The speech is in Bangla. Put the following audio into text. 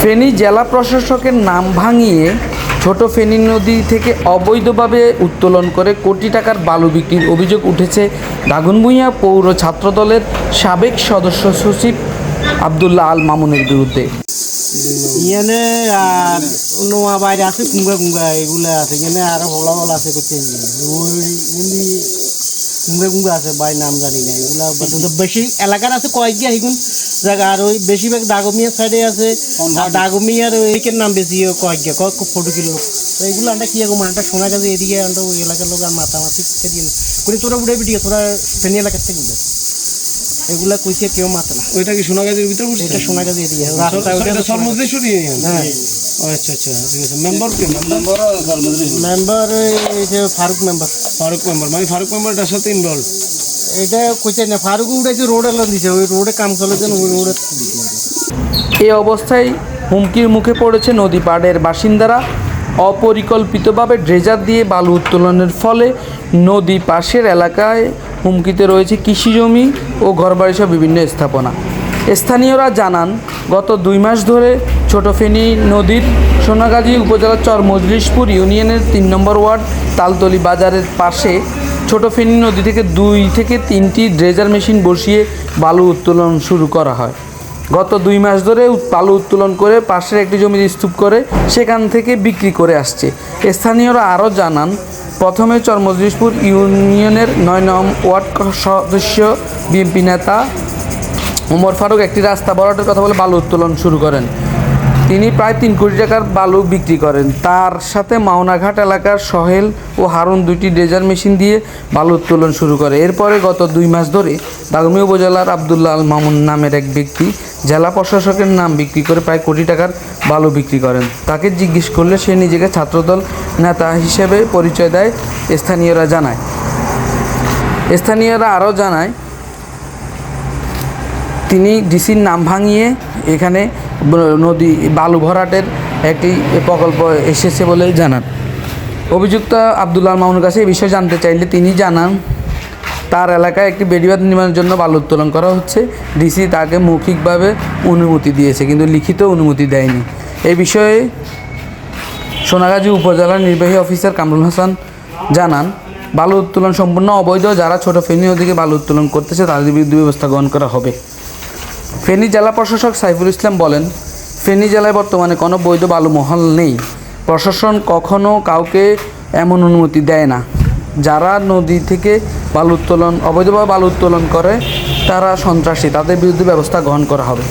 ফেনী জেলা প্রশাসকের নাম ভাঙিয়ে ছোট ফেনী নদী থেকে অবৈধভাবে উত্তোলন করে কোটি টাকার বালু বিক্রির অভিযোগ উঠেছে দাগনভূঞা পৌর ছাত্রদলের সাবেক সদস্য সচিব আবদুল্লাহ আল মামুনের বিরুদ্ধে। আর নোয়া বাইরে আছে আছে আর আছে ওই কুঙ্গা আছে? বাই নাম জানি না এগুলা বেশি এলাকার আছে কয়েকটা এগুন জায়গা আর ওই বেশিরভাগ দাগমিয়ার সাইডে আছে। আর দাগমিয়ার ওইকের নাম বেশি কয়েকটা কয়েক ফটো কিলো। তো এগুলো আমরা কি এখন মানে শোনা গেছে এদিকে আমরা ওই এলাকার লোক আর মাতামাতি করে তোরা উড়ে বিটিয়ে তোরা ফেনি এলাকার থেকে উঠে এগুলা কইছে কেউ মাতে না। ওইটা কি সোনাগাজীর ভিতরে পড়ছে? এটা শোনা গেছে এদিকে রাস্তা এটা সর্বদেশ্বরী হ্যাঁ। ও আচ্ছা আচ্ছা ঠিক আছে। মেম্বার কি? মেম্বার মেম্বার এই যে ফারুক মেম্বার। ফারুক মেম্বার মানে ফারুক মেম্বারটার সাথে ইনভলভ এটা কইতে না ফারুক উঠেছে রোড এলাম দিছে ওই রোডে কাম চলেছেন ওই রোডে। এই অবস্থায় হুমকির মুখে পড়েছে নদী পাড়ের বাসিন্দারা। অপরিকল্পিতভাবে ড্রেজার দিয়ে বালু উত্তোলনের ফলে নদী পাশের এলাকায় হুমকিতে রয়েছে কৃষিজমি ও ঘরবাড়িসহ বিভিন্ন স্থাপনা। স্থানীয়রা জানান, গত দুই মাস ধরে ছোট ফেনী নদীর সোনাগাজী উপজেলার চর মজলিশপুর ইউনিয়নের তিন নম্বর ওয়ার্ড তালতলি বাজারের পাশে ছোট ফেনী নদী থেকে দুই থেকে তিনটি ড্রেজার মেশিন বসিয়ে বালু উত্তোলন শুরু করা হয়। গত দুই মাস ধরে বালু উত্তোলন করে পাশের একটি জমিতে স্তূপ করে সেখান থেকে বিক্রি করে আসছে। স্থানীয়রা আরও জানান প্রথমে চরমজলিশপুর ইউনিয়নের নয় নম ওয়ার্ড সদস্য বিএনপি নেতা ওমর ফারুক একটি রাস্তা বরাটের কথা বলে বালু উত্তোলন শুরু করেন। তিনি প্রায় তিন কোটি টাকার বালু বিক্রি করেন। তার সাথে মাওনাঘাট এলাকার সহেল ও হারুন দুইটি ড্রেজার মেশিন দিয়ে বালু উত্তোলন শুরু করে। এরপরে গত দুই মাস ধরে দাগমি উপজেলার আবদুল্লাহ আল মামুন নামের এক ব্যক্তি জেলা প্রশাসকের নাম বিক্রি করে প্রায় কোটি টাকার বালু বিক্রি করেন। তাকে জিজ্ঞেস করলে সে নিজেকে ছাত্রদল নেতা হিসেবে পরিচয় দেয় স্থানীয়রা জানায়। স্থানীয়রা আরও জানায়, তিনি ডিসির নাম ভাঙিয়ে এখানে নদী বালু ভরাটের একটি প্রকল্প এসেছে বলে জানান। অভিযুক্ত আবদুল্লাহ মামুনের কাছে এই বিষয়ে জানতে চাইলে তিনি জানান, তার এলাকায় একটি বেড়িবাঁধ নির্মাণের জন্য বালু উত্তোলন করা হচ্ছে। ডিসি তাকে মৌখিকভাবে অনুমতি দিয়েছে, কিন্তু লিখিত অনুমতি দেয়নি। এই বিষয়ে সোনাগাজী উপজেলার নির্বাহী অফিসার কামরুল হাসান জানান, বালু উত্তোলন সম্পূর্ণ অবৈধ, যারা ছোট ফেনী নদীকে বালু উত্তোলন করতেছে তাদের বিরুদ্ধে ব্যবস্থা গ্রহণ করা হবে। ফেনী জেলা প্রশাসক সাইফুল ইসলাম বলেন, ফেনী জেলায় বর্তমানে কোনো বৈধ বালুমহল নেই। প্রশাসন কখনো কাউকে এমন অনুমতি দেয় না। যারা নদী থেকে বালু উত্তোলন, অবৈধভাবে বালু উত্তোলন করে, তারা সন্ত্রাসী। তাদের বিরুদ্ধে ব্যবস্থা গ্রহণ করা হবে।